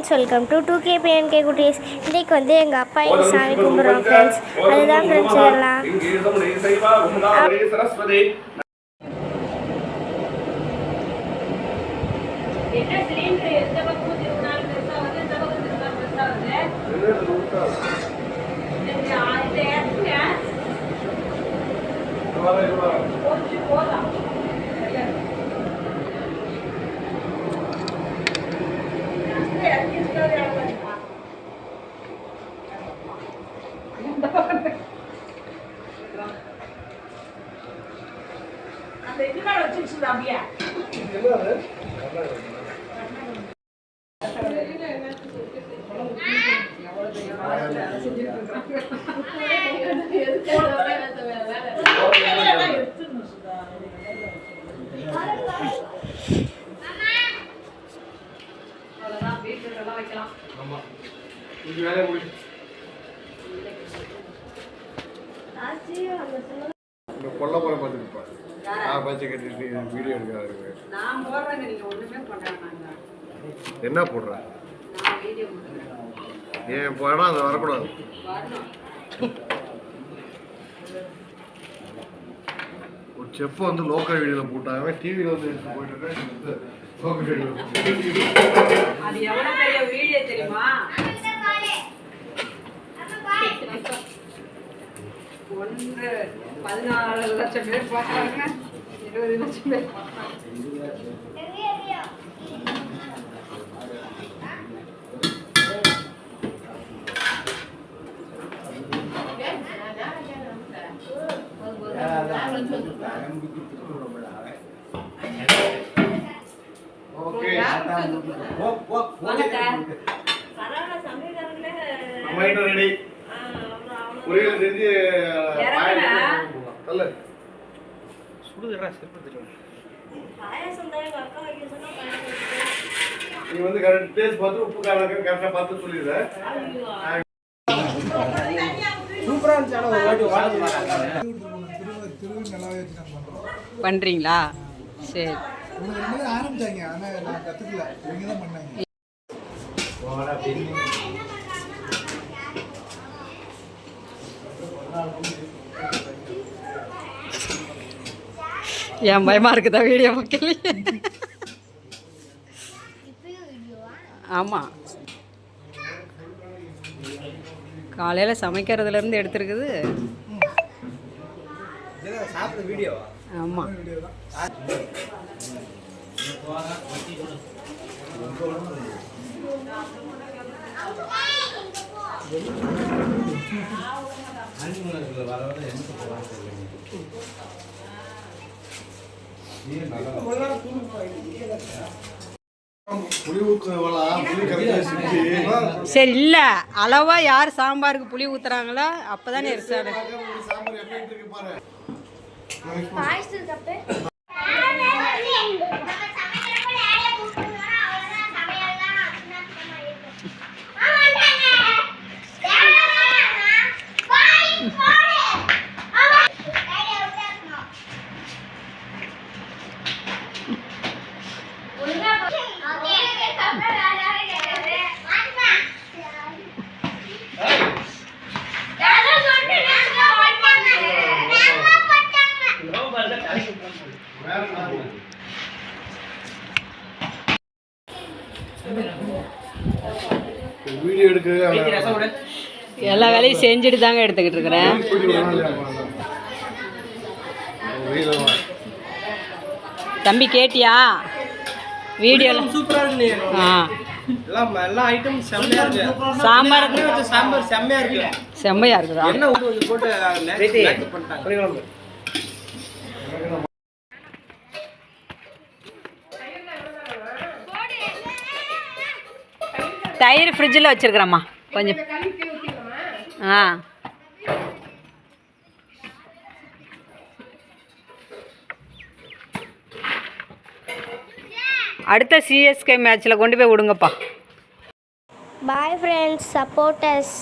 Friends welcome to two K BNK குட்டீஸ் இன்றைக்கு வந்து எங்கள் அப்பா எங்கள் சாமி கும்பிட்றோம் ஃப்ரெண்ட்ஸ் அதுதான் ஃப்ரெண்ட்ஸ் எல்லாம் சரஸ்வதி என்ன அந்த இது மேல வச்சுருச்சு அப்படியே வைக்கலாம் ஆமா. இது வேலையை முடி இந்த கொல்ல போற பார்த்துருப்பா பச்சை கட்டிட்டு வீடியோ நான் போடுறேங்க பண்றாங்க என்ன போடுற? ஏன் படம் அது வரக்கூடாது. ஒரு செப்பை வந்து லோக்கல் வீடியோவில் போட்டாங்க. டிவியில் வந்து போயிட்டு இருக்கேன். லோக்கல் வீடியோவில் அது எவ்வளவு பெரிய வீடியோ தெரியுமா? ஒன்று பதினாலு லட்சம் பேர் பார்க்குறாங்க இருபது லட்சம் பேர் பார்க்குறாங்க ஓகே வணக்கம் நம்ம ஐட்டம் ரெடி பொரியல் செஞ்சு இறக்குனா? நல்ல நீ வந்து கரெக்ட் டேஸ்ட் பார்த்து உப்பு காரம் கரெக்டாக பார்த்து சொல்லிடுற. பண்றீங்களா? சரி. உனக்கு ரெண்டு பேரும் ஆரம்பிச்சாங்க. ஆனா நான் கத்துக்கல. இவங்க தான் பண்ணாங்க. ஏன் பயமாக இருக்குதா வீடியோ பார்க்கல? ஆமாம் காலையில் சமைக்கிறதுலேருந்து எடுத்துருக்குது. ஆமாம் சரி இல்லை. அளவாக யார் சாம்பாருக்கு புளி ஊற்றுறாங்களோ அப்போ தானே இருசாடு சாம்பார் எப்படி இருக்கு பாரு வேற என்ன? வீடியோ எடுக்க எல்லா வேலையும் செஞ்சுட்டு தாங்க எடுத்துக்கிட்டு இருக்கிறேன். தம்பி கேட்டியா? வீடியோவில் சூப்பரா இருக்கு ஆ. எல்லாம் எல்லா ஐட்டம் செம்மையா இருக்கு. சாம்பார் கொஞ்சம் சாம்பார் செம்மையா இருக்கு. செம்மையா இருக்குதா? தயிர் ஃப்ரிட்ஜில் வச்சிருக்கிறேம்மா. கொஞ்சம். ஆ. அடுத்த சிஎஸ்கே மேட்ச்சில் கொண்டு போய் விடுங்கப்பா. Bye friends supporters